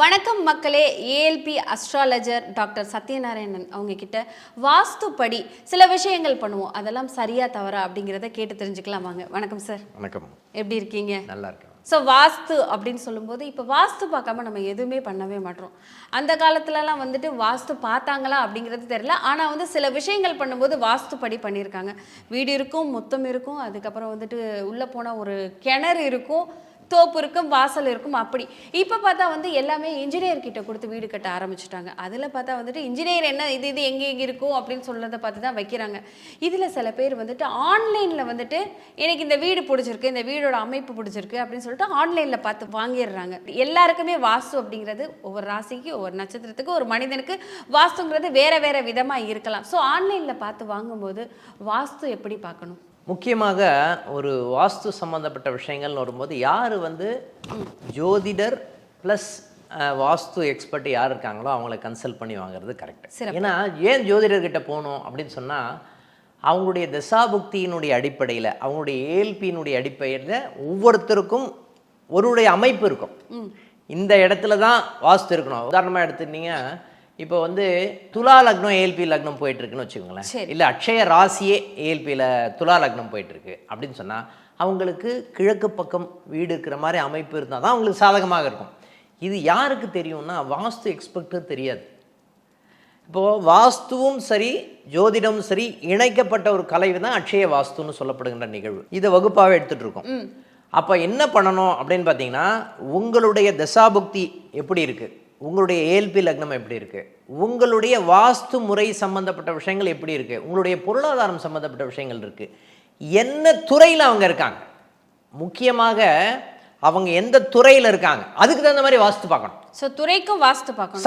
வணக்கம் மக்களே ALP astrologer doctor Sathyanarayanan அவங்க கிட்ட வாஸ்துப்படி சில விஷயங்கள் பண்ணுவோம். அதெல்லாம் சரியா தவறா அப்படிங்கிறத கேட்டு தெரிஞ்சுக்கலாம் வாங்க. வணக்கம் சார். வணக்கம். எப்படி இருக்கீங்க? நல்லா இருக்கேன். ஸோ வாஸ்து அப்படின்னு சொல்லும்போது இப்போ வாஸ்து பார்க்காம நம்ம எதுவுமே பண்ணவே மாட்டோம். அந்த காலத்துலலாம் வந்துட்டு வாஸ்து பார்த்தாங்களா அப்படிங்கிறது தெரியல. ஆனால் வந்து சில விஷயங்கள் பண்ணும்போது வாஸ்துப்படி பண்ணியிருக்காங்க. வீடு இருக்கும் முத்தம் இருக்கும். அதுக்கப்புறம் வந்துட்டு உள்ளே போனால் ஒரு கிணறு இருக்கும். தோப்பு இருக்கும் வாசல் இருக்கும் அப்படி. இப்போ பார்த்தா வந்து எல்லாமே இன்ஜினியர் கிட்ட கொடுத்து வீடு கட்ட ஆரம்பிச்சுட்டாங்க. அதில் பார்த்தா வந்துட்டு இன்ஜினியர் என்ன இது இது எங்கே எங்கே இருக்கும் அப்படின்னு சொல்கிறத பார்த்து தான் வைக்கிறாங்க. இதில் சில பேர் வந்துட்டு ஆன்லைனில் வந்துட்டு எனக்கு இந்த வீடு பிடிச்சிருக்கு இந்த வீடோட அமைப்பு பிடிச்சிருக்கு அப்படின்னு சொல்லிட்டு ஆன்லைனில் பார்த்து வாங்கிடுறாங்க. எல்லாருக்குமே வாஸ்து அப்படிங்கிறது ஒவ்வொரு ராசிக்கு ஒவ்வொரு நட்சத்திரத்துக்கு ஒரு மனிதனுக்கு வாஸ்துங்கிறது வேறு வேறு விதமாக இருக்கலாம். ஸோ ஆன்லைனில் பார்த்து வாங்கும்போது வாஸ்து எப்படி பார்க்கணும்? முக்கியமாக ஒரு வாஸ்து சம்பந்தப்பட்ட விஷயங்கள்னு வரும்போது யார் வந்து ஜோதிடர் ப்ளஸ் வாஸ்து எக்ஸ்பர்ட் யார் இருக்காங்களோ அவங்கள கன்சல்ட் பண்ணி வாங்குறது கரெக்ட். ஏன்னா ஏன் ஜோதிடர்கிட்ட போகணும் அப்படின்னு சொன்னால் அவங்களுடைய தசாபுக்தியினுடைய அடிப்படையில் அவங்களுடைய ஏஎல்பியினுடைய அடிப்படையில் ஒவ்வொருத்தருக்கும் ஒருடைய அமைப்பு இருக்கும். இந்த இடத்துல தான் வாஸ்து இருக்கணும். உதாரணமாக எடுத்துட்டீங்க இப்போ வந்து துலா லக்னம் ஏஎல்பி லக்னம் போயிட்டு இருக்குன்னு வச்சுக்கோங்களேன். இல்லை அக்ஷய ராசியே ஏஎல்பியில் துலா லக்னம் போயிட்டு இருக்கு அப்படின்னு சொன்னால் அவங்களுக்கு கிழக்கு பக்கம் வீடு இருக்கிற மாதிரி அமைப்பு இருந்தால் தான் அவங்களுக்கு சாதகமாக இருக்கும். இது யாருக்கு தெரியும்னா வாஸ்து எக்ஸ்பர்ட்டு தெரியாது. இப்போது வாஸ்துவும் சரி ஜோதிடமும் சரி இணைக்கப்பட்ட ஒரு கலை தான் அக்ஷய வாஸ்துன்னு சொல்லப்படுகின்ற நிகழ்வு. இதை வகுப்பாகவே எடுத்துகிட்டு இருக்கோம். அப்போ என்ன பண்ணணும் அப்படின்னு பார்த்தீங்கன்னா உங்களுடைய தசாபுக்தி எப்படி இருக்குது உங்களுடைய ஏல்பி லக்னம் எப்படி இருக்குது உங்களுடைய வாஸ்து முறை சம்பந்தப்பட்ட விஷயங்கள் எப்படி இருக்குது உங்களுடைய பொருளாதாரம் சம்பந்தப்பட்ட விஷயங்கள் இருக்குது என்ன துறையில் அவங்க இருக்காங்க? முக்கியமாக அவங்க எந்த துறையில் இருக்காங்க? அதுக்கு தகுந்த மாதிரி வாஸ்து பார்க்கணும். ஸோ துறைக்கும் வாஸ்து பார்க்கணும்.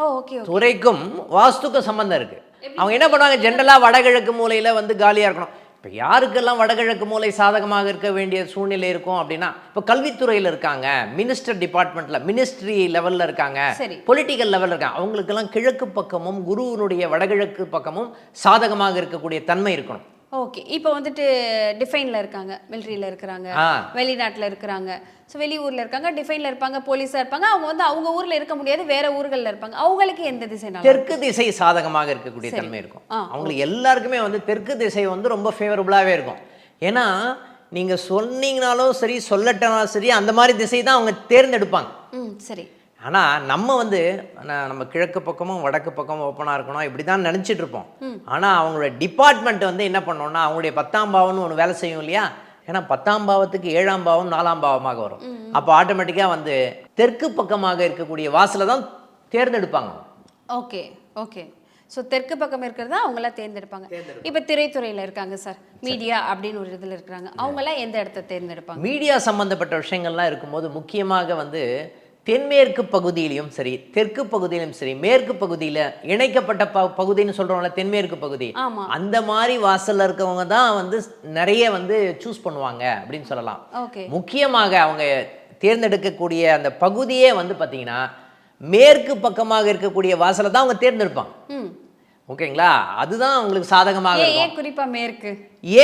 ஓ ஓகே ஓகே துறைக்கும் வாஸ்துக்கும் சம்பந்தம் இருக்கு. அவங்க என்ன பண்ணுவாங்க? ஜென்ரலா வடகிழக்கு மூலையில வந்து காலியா இருக்கணும். இப்போ யாருக்கெல்லாம் வடகிழக்கு மூலை சாதகமாக இருக்க வேண்டிய சூழ்நிலை இருக்கும் அப்படின்னா இப்போ கல்வித்துறையில் இருக்காங்க மினிஸ்டர் டிபார்ட்மெண்ட்ல மினிஸ்ட்ரி லெவல்ல இருக்காங்க சரி. பொலிட்டிக்கல் லெவல்ல இருக்காங்க அவங்களுக்கெல்லாம் கிழக்கு பக்கமும் குருவினுடைய வடகிழக்கு பக்கமும் சாதகமாக இருக்கக்கூடிய தன்மை இருக்கணும் ஓகே. இப்போ வந்துட்டு டிஃபைனில் இருக்காங்க. மிலிட்ரியில் இருக்கிறாங்க. வெளிநாட்டில் இருக்கிறாங்க. ஸோ வெளியூரில் இருக்காங்க. டிஃபைனில் இருப்பாங்க. போலீஸாக இருப்பாங்க. அவங்க வந்து அவங்க ஊரில் இருக்க முடியாது. வேற ஊர்களில் இருப்பாங்க. அவங்களுக்கு எந்த திசை தெற்கு திசை சாதகமாக இருக்கக்கூடிய தன்மை இருக்கும். அவங்களுக்கு எல்லாருக்குமே வந்து தெற்கு திசை வந்து ரொம்ப ஃபேவரபுளாகவே இருக்கும். ஏன்னா நீங்க சொன்னீங்கனாலும் சரி சொல்லட்டனாலும் சரி அந்த மாதிரி திசை தான் அவங்க தேர்ந்தெடுப்பாங்க. ம் சரி. ஆனால் நம்ம வந்து நம்ம கிழக்கு பக்கமும் வடக்கு பக்கமும் ஓப்பனாக இருக்கணும் இப்படி தான் நினச்சிட்டு இருப்போம். ஆனால் அவங்களோட டிபார்ட்மெண்ட் வந்து என்ன பண்ணோம்னா அவங்களுடைய பத்தாம் பாவம்னு ஒன்று வேலை செய்யும் இல்லையா? ஏன்னா பத்தாம் பாவத்துக்கு ஏழாம் பாவம் நாலாம் பாவமாக வரும். அப்போ ஆட்டோமேட்டிக்காக வந்து தெற்கு பக்கமாக இருக்கக்கூடிய வாசலை தான் தேர்ந்தெடுப்பாங்க. Okay okay. ஸோ தெற்கு பக்கம் இருக்கிறதா அவங்களாம் தேர்ந்தெடுப்பாங்க. இப்போ திரைத்துறையில் இருக்காங்க சார். மீடியா அப்படின்னு ஒரு இதில் இருக்கிறாங்க. அவங்களாம் எந்த இடத்த தேர்ந்தெடுப்பாங்க? மீடியா சம்பந்தப்பட்ட விஷயங்கள்லாம் இருக்கும்போது முக்கியமாக வந்து தென்மேற்கு பகுதியிலையும் சரி தெற்கு பகுதியிலும் சரி மேற்கு பகுதியில் இணைக்கப்பட்ட ப பகுதின்னு சொல்கிறோம்ல தென்மேற்கு பகுதி. அந்த மாதிரி வாசல்ல இருக்கவங்க தான் வந்து நிறைய வந்து சூஸ் பண்ணுவாங்க அப்படின்னு சொல்லலாம். முக்கியமாக அவங்க தேர்ந்தெடுக்கக்கூடிய அந்த பகுதியே வந்து பார்த்தீங்கன்னா மேற்கு பக்கமாக இருக்கக்கூடிய வாசலை தான் அவங்க தேர்ந்தெடுப்பாங்க. ஓகேங்களா? அதுதான் அவங்களுக்கு சாதகமாக ஏன் குறிப்பா மேற்கு?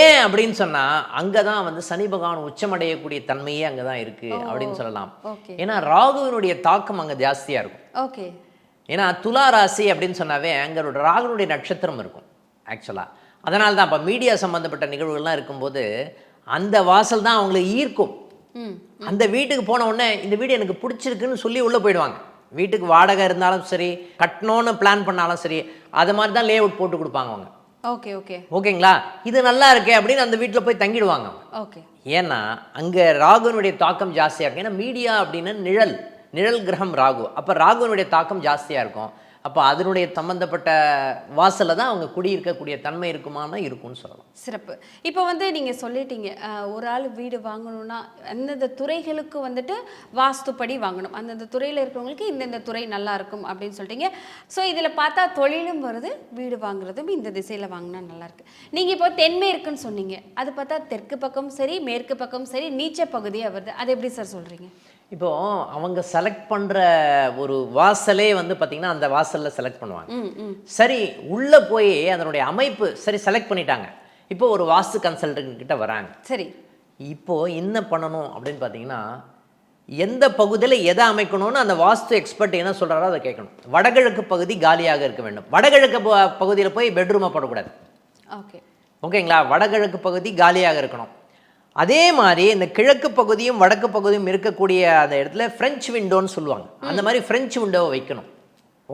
ஏன் அப்படின்னு சொன்னா அங்கதான் வந்து சனி பகவான் உச்சமடையக்கூடிய தன்மையே அங்கதான் இருக்கு அப்படின்னு சொல்லலாம். ஏன்னா ராகுவினுடைய தாக்கம் அங்க ஜாஸ்தியா இருக்கும். ஓகே. ஏன்னா துலா ராசி அப்படின்னு சொன்னாவே அங்களோட ராகுனுடைய நட்சத்திரம் இருக்கும் ஆக்சுவலா அதனால தான் இப்போ மீடியா சம்பந்தப்பட்ட நிகழ்வுகள்லாம் இருக்கும்போது அந்த வாசல் தான் அவங்களை ஈர்க்கும். அந்த வீட்டுக்கு போன உடனே இந்த வீடு எனக்கு பிடிச்சிருக்குன்னு சொல்லி உள்ள போயிடுவாங்க. வீட்டுக்கு வாடகை இருந்தாலும் சரி கட்டணும்னு பிளான் பண்ணாலும் சரி அது மாதிரி தான் லே அவுட் போட்டு கொடுப்பாங்க அவங்க. ஓகே ஓகே ஓகேங்களா இது நல்லா இருக்கே அப்படின்னு அந்த வீட்டில் போய் தங்கிடுவாங்க. ஓகே ஏன்னா அங்கே ராகுனுடைய தாக்கம் ஜாஸ்தியாக இருக்கும் ஏன்னா மீடியா அப்படின்னு நிழல் நிழல் கிரகம் ராகு. அப்போ ராகுனுடைய தாக்கம் ஜாஸ்தியாக இருக்கும். அப்போ அதனுடைய சம்மந்தப்பட்ட வாசலில் தான் அவங்க குடியிருக்கக்கூடிய தன்மை இருக்குமானா இருக்கும்னு சொல்லலாம். சிறப்பு. இப்போ வந்து நீங்கள் சொல்லிட்டீங்க ஒரு ஆள் வீடு வாங்கணும்னா அந்தந்த துறைகளுக்கு வந்துட்டு வாஸ்துப்படி வாங்கணும். அந்தந்த துறையில் இருக்கிறவங்களுக்கு இந்தந்த துறை நல்லா இருக்கும் அப்படின்னு சொல்லிட்டீங்க. ஸோ இதில் பார்த்தா தொழிலும் வருது வீடு வாங்குறதும் இந்த திசையில் வாங்கினா நல்லாயிருக்கு நீங்கள் இப்போ தென்மேற்குன்னு சொன்னீங்க. அது பார்த்தா தெற்கு பக்கம் சரி மேற்கு பக்கம் சரி நீச்ச பகுதியாக வருது. அது எப்படி சார் சொல்கிறீங்க இப்போ அவங்க செலக்ட் பண்ணுற ஒரு வாசலே வந்து பார்த்திங்கன்னா அந்த வாசலில் செலக்ட் பண்ணுவாங்க. சரி உள்ளே போய் அதனுடைய அமைப்பு சரி செலக்ட் பண்ணிட்டாங்க. இப்போ ஒரு வாஸ்து கன்சல்டன்ட் கிட்ட வராங்க. சரி. இப்போ என்ன பண்ணணும் அப்படின்னு பார்த்தீங்கன்னா எந்த பகுதியில் எதை அமைக்கணும்னு அந்த வாஸ்து எக்ஸ்பர்ட் என்ன சொல்கிறாரோ அதை கேட்கணும். வடகிழக்கு பகுதி காலியாக இருக்க வேண்டும். வடகிழக்கு பகுதியில் போய் பெட்ரூமை போடக்கூடாது. ஓகே. ஓகேங்களா? வடகிழக்கு பகுதி காலியாக இருக்கணும். அதே மாதிரி இந்த கிழக்கு பகுதியும் வடக்கு பகுதியும் இருக்கக்கூடிய அந்த இடத்துல ஃப்ரெஞ்ச் விண்டோன்னு சொல்லுவாங்க. அந்த மாதிரி ஃப்ரெஞ்ச் விண்டோவை வைக்கணும்.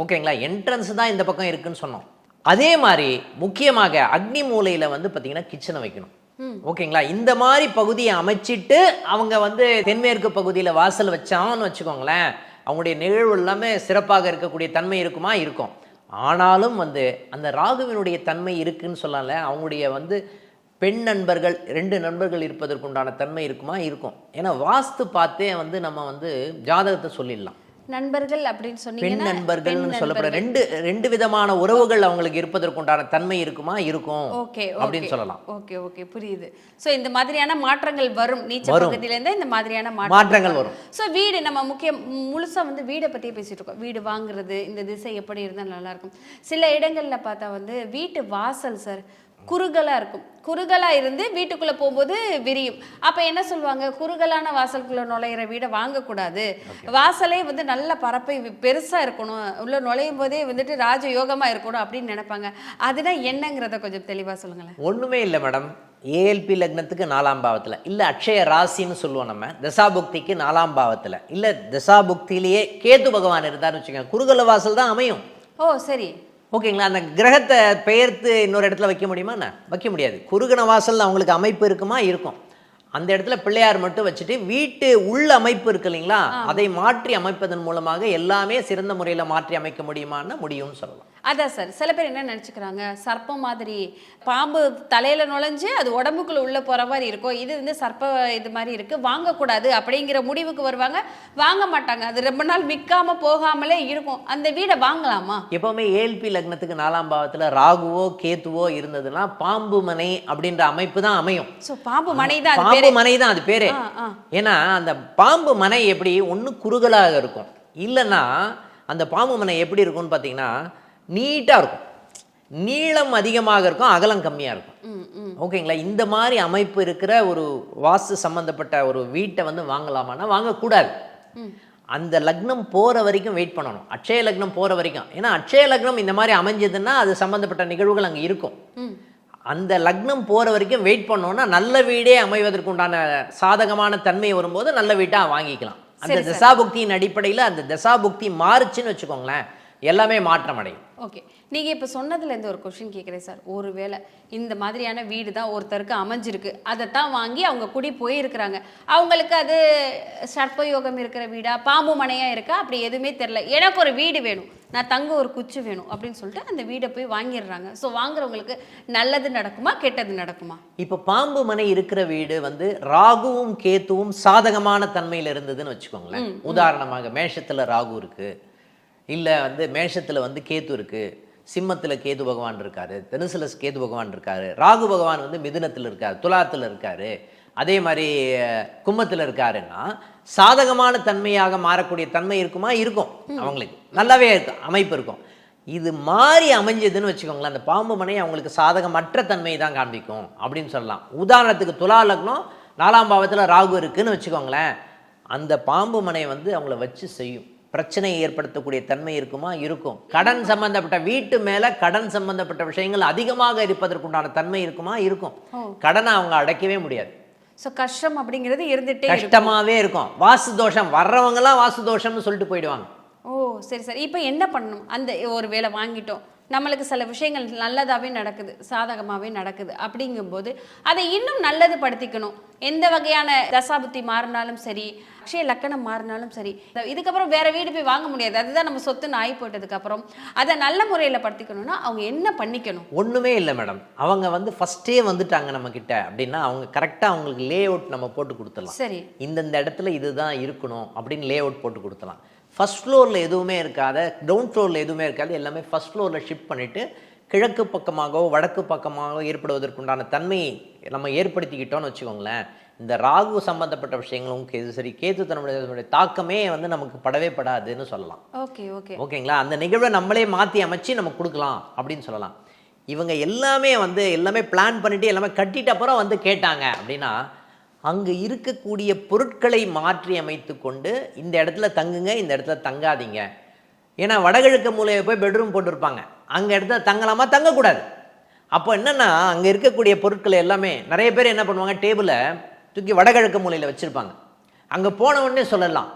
ஓகேங்களா? என்ட்ரன்ஸ் தான் இந்த பக்கம் இருக்குன்னு சொன்னோம். அதே மாதிரி முக்கியமாக அக்னி மூலையில் வந்து பார்த்தீங்கன்னா கிச்சனை வைக்கணும். ஓகேங்களா? இந்த மாதிரி பகுதியை அமைச்சிட்டு அவங்க வந்து தென்மேற்கு பகுதியில் வாசல் வச்சான்னு வச்சுக்கோங்களேன் அவங்களுடைய நிகழ்வு எல்லாமே சிறப்பாக இருக்கக்கூடிய தன்மை இருக்குமா? இருக்கும். ஆனாலும் வந்து அந்த ராகுவினுடைய தன்மை இருக்குன்னு சொல்லல அவங்களுடைய வந்து பெண் நண்பர்கள் ரெண்டு நண்பர்கள் இருப்பதற்குண்டான தன்மை இருக்குமா? இருக்கும். ஏன்னா வாஸ்து பார்த்தே வந்து நம்ம வந்து ஜாதகத்தை சொல்லிடலாம். நண்பர்கள் அப்படின்னு பெண் சொன்னீங்கன்னா நண்பர்கள்னு சொல்லப்படுற ரெண்டு ரெண்டு விதமான உறவுகள் அவங்களுக்கு இருப்பதற்குண்டான தன்மை இருக்குமா? இருக்கும். ஓகே அப்படின்னு சொல்லலாம். ஓகே ஓகே புரியுது. சோ இந்த மாதிரியான மாற்றங்கள் வரும். நீச்ச வரும். பகுதியில இருந்து இந்த மாதிரியான மாற்றங்கள் வரும். சோ வீடு நம்ம முக்கியம் முழுசா வந்து வீடை பத்தியே பேசிட்டு இருக்கோம். வீடு வாங்குறது இந்த திசை எப்படி இருந்தா நல்லா இருக்கும். சில இடங்கள்ல பார்த்தா வந்து வீட்டு வாசல் சார் குறுகலா இருக்கும். குறுகலா இருந்து வீட்டுக்குள்ள போகும்போது விரியும். அப்ப என்ன சொல்லுவாங்க? குறுகலான வாசலுக்குள்ள நுழையிற வீடை வாங்கக்கூடாது. வாசலே வந்து நல்ல பரப்பை வி- பெருசா இருக்கணும். உள்ள நுழையும் போதே வந்துட்டு ராஜ யோகமா இருக்கணும் அப்படின்னு நினைப்பாங்க. அதுதான் என்னங்கிறத கொஞ்சம் தெளிவா சொல்லுங்களேன். ஒண்ணுமே இல்லை மேடம். ஏஎல்பி லக்னத்துக்கு நாலாம் பாவத்துல. இல்ல அக்ஷய ராசின்னு சொல்லுவோம் நம்ம. தசாபுக்திக்கு நாலாம் பாவத்துல. இல்ல தசாபுக்தியிலேயே கேது பகவான் இருந்தாருன்னு வச்சுக்கோங்க. குறுகல வாசல் தான் அமையும். ஓ சரி. ஓகேங்களா? அந்த கிரகத்தை பெயர்த்து இன்னொரு இடத்துல வைக்க முடியுமா? என்ன? வைக்க முடியாது. குறுகன வாசல் அவங்களுக்கு அமைப்பு இருக்குமா? இருக்கும். அந்த இடத்துல பிள்ளையார் மட்டும் வச்சுட்டு வீட்டு உள்ள அமைப்பு இருக்கு இல்லைங்களா? அதை மாற்றி அமைப்பதன் மூலமாக எல்லாமே சிறந்த முறையில் மாற்றி அமைக்க முடியுமான்னா முடியும்னு சொல்லலாம். அதான் சார். சில பேர் என்ன நினச்சிக்கிறாங்க? சர்ப்பம் மாதிரி பாம்பு தலையில நுழைஞ்சு அது உடம்புக்குள்ள உள்ள போற மாதிரி இருக்கும் இது வந்து சர்ப்ப இது மாதிரி இருக்கு வாங்கக்கூடாது அப்படிங்கிற முடிவுக்கு வருவாங்க. வாங்க மாட்டாங்க. அது ரொம்ப நாள் விற்காம போகாமலே இருக்கும். அந்த வீடை வாங்கலாமா? எப்பவுமே ஏஎல்பி லக்னத்துக்கு நாலாம் பாவத்துல ராகுவோ கேத்துவோ இருந்ததுன்னா பாம்பு மனை அப்படின்ற அமைப்பு தான் அமையும். ஸோ பாம்பு மனை தான் அது பாம்பு பேரு. மனை தான் அது பேரே. ஏன்னா அந்த பாம்பு மனை எப்படி ஒண்ணு குறுகலாக இருக்கும். இல்லைன்னா அந்த பாம்பு மனை எப்படி இருக்கும்னு பார்த்தீங்கன்னா நீட்டா இருக்கும். நீளம் அதிகமாக இருக்கும் அகலம் கம்மியா இருக்கும். ஓகேங்களா? இந்த மாதிரி அமைப்பு இருக்கிற ஒரு வாஸ்து சம்பந்தப்பட்ட ஒரு வீட்டை வந்து வாங்கலாமான்னா வாங்கக்கூடாது. அந்த லக்னம் போற வரைக்கும் வெயிட் பண்ணணும். அட்சய லக்னம் போற வரைக்கும். ஏன்னா அட்சய லக்னம் இந்த மாதிரி அமைஞ்சதுன்னா அது சம்பந்தப்பட்ட நிகழ்வுகள் அங்க இருக்கும். அந்த லக்னம் போற வரைக்கும் வெயிட் பண்ணோம்னா நல்ல வீடே அமைவதற்கு உண்டான சாதகமான தன்மை வரும்போது நல்ல வீட்டா வாங்கிக்கலாம். அந்த தசாபுக்தியின் அடிப்படையில் அந்த தசாபுக்தி மாறுச்சுன்னு வச்சுக்கோங்களேன். எல்லாமே மாற்றம் அடையும் ஓகே நீங்க இப்ப சொன்னதுல இருந்து ஒரு கொஸ்டின் கேட்குறேன் சார் ஒருவேளை இந்த மாதிரியான வீடு தான் ஒருத்தருக்கு அமைஞ்சிருக்கு. அதைத்தான் வாங்கி அவங்க குடி போயிருக்கிறாங்க. அவங்களுக்கு அது சர்ப்பயோகம் இருக்கிற வீடா பாம்பு மனையா இருக்கா? அப்படி எதுவுமே தெரியல. எனக்கு ஒரு வீடு வேணும். நான் தங்க ஒரு குச்சி வேணும் அப்படின்னு சொல்லிட்டு அந்த வீடை போய் வாங்கிடுறாங்க. ஸோ வாங்குறவங்களுக்கு நல்லது நடக்குமா கெட்டது நடக்குமா? இப்போ பாம்பு மனை இருக்கிற வீடு வந்து ராகுவும் கேத்துவும் சாதகமான தன்மையில் இருந்ததுன்னு வச்சுக்கோங்களேன். உதாரணமாக மேஷத்துல ராகு இருக்கு. இல்ல வந்து மேஷத்துல வந்து கேத்து இருக்கு. சிம்மத்துல கேது பகவான் இருக்காரு. தனுசுல கேது பகவான் இருக்காரு. ராகு பகவான் வந்து மிதுனத்துல இருக்காரு. துலாத்துல இருக்காரு. அதே மாதிரி கும்பத்துல இருக்காருன்னா சாதகமான தன்மையாக மாறக்கூடிய தன்மை இருக்குமா? இருக்கும். அவங்களுக்கு. நல்லாவே இருக்கும் அமைப்பு இருக்கும். இது மாறி அமைஞ்சதுன்னு வச்சுக்கோங்களேன் அந்த பாம்பு மனை அவங்களுக்கு சாதகமற்ற தன்மையை தான் காண்பிக்கும் அப்படின்னு சொல்லலாம். உதாரணத்துக்கு துலா லக்னம் நாலாம் பாவத்தில் ராகு இருக்குன்னு வச்சுக்கோங்களேன். அந்த பாம்பு மனை வந்து அவங்கள வச்சு செய்யும். பிரச்சனையை ஏற்படுத்தக்கூடிய தன்மை இருக்குமா? இருக்கும். கடன் சம்பந்தப்பட்ட வீட்டு மேல கடன் சம்பந்தப்பட்ட விஷயங்கள் அதிகமாக இருப்பதற்குண்டான தன்மை இருக்குமா? இருக்கும். கடனை அவங்க அடைக்கவே முடியாது. ஸோ கஷ்டம் அப்படிங்கிறது இருந்துட்டே கஷ்டமாவே இருக்கும். வாஸ்து தோஷம் வர்றவங்கலாம் வாஸ்து தோஷம்னு சொல்லிட்டு போயிடுவாங்க. ஓ சரி சரி. இப்போ என்ன பண்ணணும்? அந்த ஒரு வேலை வாங்கிட்டோம். நம்மளுக்கு சில விஷயங்கள் நல்லதாகவே நடக்குது சாதகமாகவே நடக்குது அப்படிங்கும்போது அதை இன்னும் நல்லது படுத்திக்கணும் எந்த வகையான தசாபுத்தி மாறினாலும் சரி அக்ஷய லக்கணம் மாறினாலும் சரி இதுக்கப்புறம் வேற வீடு போய் வாங்க முடியாது. அதுதான் நம்ம சொத்துன்னு ஆகி போட்டதுக்கப்புறம் அதை நல்ல முறையில் படுத்திக்கணும்னா அவங்க என்ன பண்ணிக்கணும்? ஒண்ணுமே இல்லை மேடம் அவங்க வந்து ஃபஸ்ட்டே வந்துட்டாங்க நம்ம கிட்ட அப்படின்னா அவங்க கரெக்டாக அவங்களுக்கு லே அவுட் நம்ம போட்டு கொடுத்துடலாம். சரி. இந்தந்த இடத்துல இதுதான் இருக்கணும் அப்படின்னு லே அவுட் போட்டு கொடுத்துலாம் ஃபர்ஸ்ட் ஃப்ளோரில் எதுவுமே இருக்காத டவுன் ஃப்ளோரில் எதுவுமே இருக்காது எல்லாமே ஃபர்ஸ்ட் ஃப்ளோரில் ஷிஃப்ட் பண்ணிவிட்டு கிழக்கு பக்கமாகவோ வடக்கு பக்கமாகவோ ஏற்படுவதற்குண்டான தன்மையை நம்ம ஏற்படுத்திக்கிட்டோம்னு வச்சுக்கோங்களேன். இந்த ராகு சம்பந்தப்பட்ட விஷயங்களும் கேது சரி கேது தன்னுடைய தாக்கமே வந்து நமக்கு படவே படாதுன்னு சொல்லலாம். Okay okay. ஓகேங்களா? அந்த நிகழ்வை நம்மளே மாற்றி அமைச்சு நம்ம கொடுக்கலாம் அப்படின்னு சொல்லலாம். இவங்க எல்லாமே வந்து எல்லாமே பிளான் பண்ணிட்டு எல்லாமே கட்டிட்ட அப்புறம் வந்து கேட்டாங்க அப்படின்னா அங்கே இருக்கக்கூடிய பொருட்களை மாற்றி அமைத்து கொண்டு இந்த இடத்துல தங்குங்க இந்த இடத்துல தங்காதீங்க. ஏன்னா வடகிழக்கு மூலையை போய் பெட்ரூம் போட்டிருப்பாங்க. அங்கே இடத்துல தங்கலாமா? தங்கக்கூடாது. அப்போ என்னென்னா அங்கே இருக்கக்கூடிய பொருட்கள் எல்லாமே நிறைய பேர் என்ன பண்ணுவாங்க? டேபிளை தூக்கி வடகிழக்கு மூலையில் வச்சுருப்பாங்க. அங்கே போன உடனே சொல்லலாம்.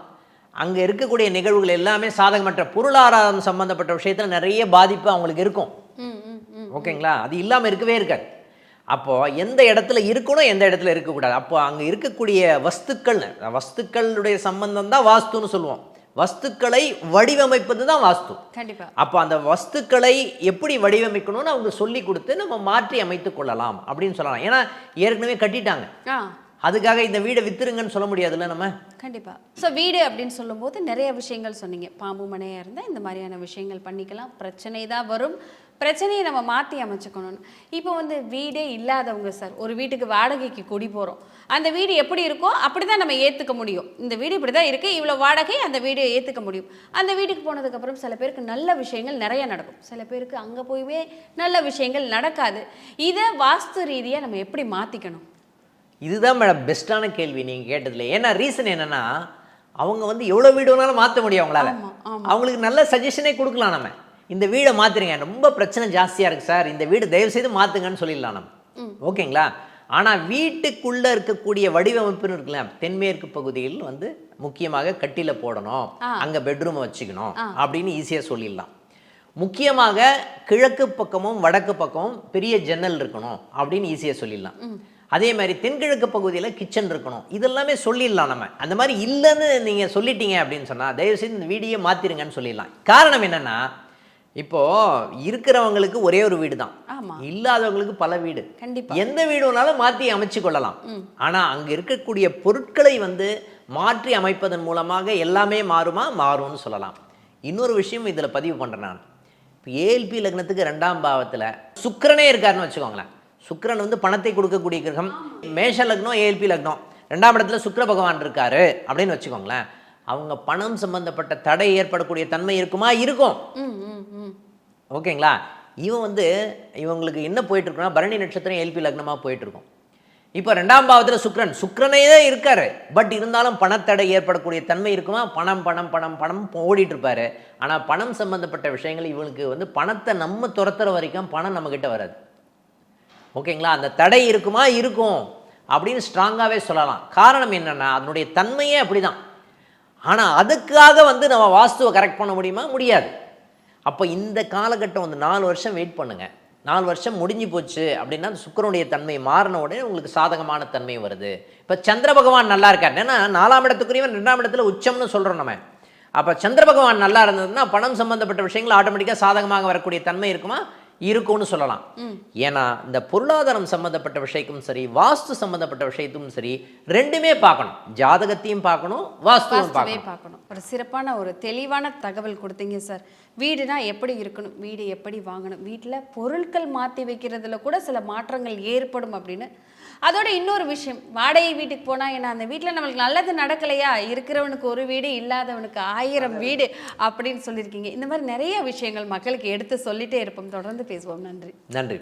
அங்கே இருக்கக்கூடிய நிகழ்வுகள் எல்லாமே சாதகமற்ற பொருளாதாரம் சம்மந்தப்பட்ட விஷயத்தில் நிறைய பாதிப்பு அவங்களுக்கு இருக்கும். ஓகேங்களா? அது இல்லாமல் இருக்கவே இருக்காது. அப்போது எந்த இடத்துல இருக்கணும் எந்த இடத்துல இருக்கக்கூடாது. அப்போ அங்கே இருக்கக்கூடிய வஸ்துக்கள் வஸ்துக்களுடைய சம்பந்தம் தான் வாஸ்துன்னு சொல்லுவோம். வஸ்துக்களை வடிவமைப்பது தான் வாஸ்து. கண்டிப்பா. அப்போ அந்த வஸ்துக்களை எப்படி வடிவமைக்கணும்னு அவங்க சொல்லி கொடுத்து நம்ம மாற்றி அமைத்து கொள்ளலாம் அப்படின்னு சொல்லலாம். ஏன்னா ஏற்கனவே கட்டிட்டாங்க. அதுக்காக இந்த வீடை வித்துருங்கன்னு சொல்ல முடியாதுல்ல நம்ம? கண்டிப்பா. ஸோ வீடு அப்படின்னு சொல்லும்போது நிறைய விஷயங்கள் சொன்னீங்க. பாம்பு மனையாக இருந்தால் இந்த மாதிரியான விஷயங்கள் பண்ணிக்கலாம். பிரச்சனை தான் வரும். பிரச்சனையை நம்ம மாற்றி அமைச்சுக்கணும்னு இப்போ வந்து வீடே இல்லாதவங்க சார் ஒரு வீட்டுக்கு வாடகைக்கு குடி போகிறோம் அந்த வீடு எப்படி இருக்கோ அப்படி தான் நம்ம ஏற்றுக்க முடியும். இந்த வீடு இப்படி தான் இருக்குது இவ்வளோ வாடகை அந்த வீடு ஏற்றுக்க முடியும். அந்த வீட்டுக்கு போனதுக்கப்புறம் சில பேருக்கு நல்ல விஷயங்கள் நிறைய நடக்கும். சில பேருக்கு அங்கே போயுமே நல்ல விஷயங்கள் நடக்காது. இதை வாஸ்து ரீதியாக நம்ம எப்படி மாற்றிக்கணும் இதுதான் மேடம் பெஸ்ட்டான கேள்வி நீங்கள் கேட்டதுல. ஏன்னா ரீசன் என்னன்னா அவங்க வந்து எவ்வளோ வீடு வேணாலும் மாற்ற முடியும் அவங்களால. அவங்களுக்கு நல்ல சஜஷனே கொடுக்கலாம் நம்ம. இந்த வீடை மாற்றுறீங்க ரொம்ப பிரச்சனை ஜாஸ்தியாக இருக்குது சார். இந்த வீடு தயவு செய்து மாற்றுங்கன்னு சொல்லிடலாம் நம்ம. ஓகேங்களா? ஆனால் வீட்டுக்குள்ளே இருக்கக்கூடிய வடிவமைப்புன்னு இருக்குல்ல தென்மேற்கு பகுதியில் வந்து முக்கியமாக கட்டில போடணும். அங்கே பெட்ரூமை வச்சுக்கணும். அப்படின்னு ஈஸியாக சொல்லிடலாம். முக்கியமாக கிழக்கு பக்கமும் வடக்கு பக்கமும் பெரிய ஜன்னல் இருக்கணும் அப்படின்னு ஈஸியாக சொல்லிடலாம். அதே மாதிரி தென்கிழக்கு பகுதியில் கிச்சன் இருக்கணும். இதெல்லாமே சொல்லிடலாம் நம்ம. அந்த மாதிரி இல்லைன்னு நீங்கள் சொல்லிட்டீங்க அப்படின்னு சொன்னால் தயவுசெய்து இந்த வீடியோ மாற்றிருங்கன்னு சொல்லிடலாம். காரணம் என்னென்னா இப்போது இருக்கிறவங்களுக்கு ஒரே ஒரு வீடு தான் இல்லாதவங்களுக்கு பல வீடு. கண்டிப்பா. எந்த வீடு வேணாலும் மாற்றி அமைச்சு கொள்ளலாம். ஆனால் அங்கே இருக்கக்கூடிய பொருட்களை வந்து மாற்றி அமைப்பதன் மூலமாக எல்லாமே மாறுமா? மாறும்னு சொல்லலாம். இன்னொரு விஷயம் இதில் பதிவு பண்ணுறேன் நான். இப்போ ஏஎல்பி லக்னத்துக்கு ரெண்டாம் பாவத்தில் சுக்கிரனே இருக்காருன்னு வச்சுக்கோங்களேன். சுக்கிரன் வந்து பணத்தை கொடுக்கக்கூடிய கிரகம். மேஷ லக்னம் ஏஎல்பி லக்னம். ரெண்டாம் இடத்துல சுக்கிர பகவான் இருக்காரு அப்படின்னு வச்சுக்கோங்களேன். அவங்க பணம் சம்பந்தப்பட்ட தடை ஏற்படக்கூடிய தன்மை இருக்குமா? இருக்கும். ஓகேங்களா? இவன் வந்து இவங்களுக்கு என்ன போயிட்டு இருக்குன்னா பரணி நட்சத்திரம் ஏல்பி லக்னமாக போயிட்டு இருக்கும். இப்போ ரெண்டாம் பாவத்தில் சுக்ரன். சுக்ரனே தான் இருக்காரு. பட் இருந்தாலும் பணத்தடை ஏற்படக்கூடிய தன்மை இருக்குமா? பணம் பணம் பணம் பணம் ஓடிட்டு இருப்பாரு. ஆனால் பணம் சம்பந்தப்பட்ட விஷயங்கள் இவனுக்கு வந்து பணத்தை நம்ம துரத்துற வரைக்கும் பணம் நம்மக்கிட்ட வராது. ஓகேங்களா அந்த தடை இருக்குமா? இருக்கும். அப்படின்னு ஸ்ட்ராங்காகவே சொல்லலாம். காரணம் என்னென்னா அதனுடைய தன்மையே அப்படிதான். ஆனால் அதுக்காக வந்து நம்ம வாஸ்துவை கரெக்ட் பண்ண முடியுமா? முடியாது. அப்போ இந்த காலகட்டம் வந்து நாலு வருஷம் வெயிட் பண்ணுங்கள் நாலு வருஷம் முடிஞ்சு போச்சு அப்படின்னா அந்த சுக்கரனுடைய தன்மை மாறின உடனே உங்களுக்கு சாதகமான தன்மை வருது. இப்போ சந்திர பகவான் நல்லா இருக்கார். ஏன்னா நாலாம் இடத்துக்குரியவன் ரெண்டாம் இடத்துல உச்சம்னு சொல்கிறோம் நம்ம. அப்போ சந்திர பகவான் நல்லா இருந்ததுன்னா பணம் சம்பந்தப்பட்ட விஷயங்கள் ஆட்டோமேட்டிக்காக சாதகமாக வரக்கூடிய தன்மை இருக்குமா? இருக்கும்னு சொல்லலாம். ஏன்னா இந்த பொருளாதாரம் சம்பந்தப்பட்ட விஷயத்தும் சரி வாஸ்து சம்பந்தப்பட்ட விஷயத்தும் சரி ரெண்டுமே பார்க்கணும். ஜாதகத்தையும் பார்க்கணும் வாஸ்துவும் வாஸ்துவே பார்க்கணும். பார்க்கணும். ஒரு சிறப்பான ஒரு தெளிவான தகவல் கொடுத்தீங்க சார். வீடுனா எப்படி இருக்கணும்? வீடு எப்படி வாங்கணும்? வீட்டில் பொருட்கள் மாற்றி வைக்கிறதுல கூட சில மாற்றங்கள் ஏற்படும் அப்படின்னு அதோட இன்னொரு விஷயம் வாடகை வீட்டுக்கு போனால் என்ன அந்த வீட்டில் நம்மளுக்கு நல்லது நடக்கலையா? இருக்கிறவனுக்கு ஒரு வீடு இல்லாதவனுக்கு ஆயிரம் வீடு அப்படின்னு சொல்லியிருக்கீங்க. இந்த மாதிரி நிறைய விஷயங்கள் மக்களுக்கு எடுத்து சொல்லிட்டே இருப்போம். தொடர்ந்து பேசுவோம். நன்றி. நன்றி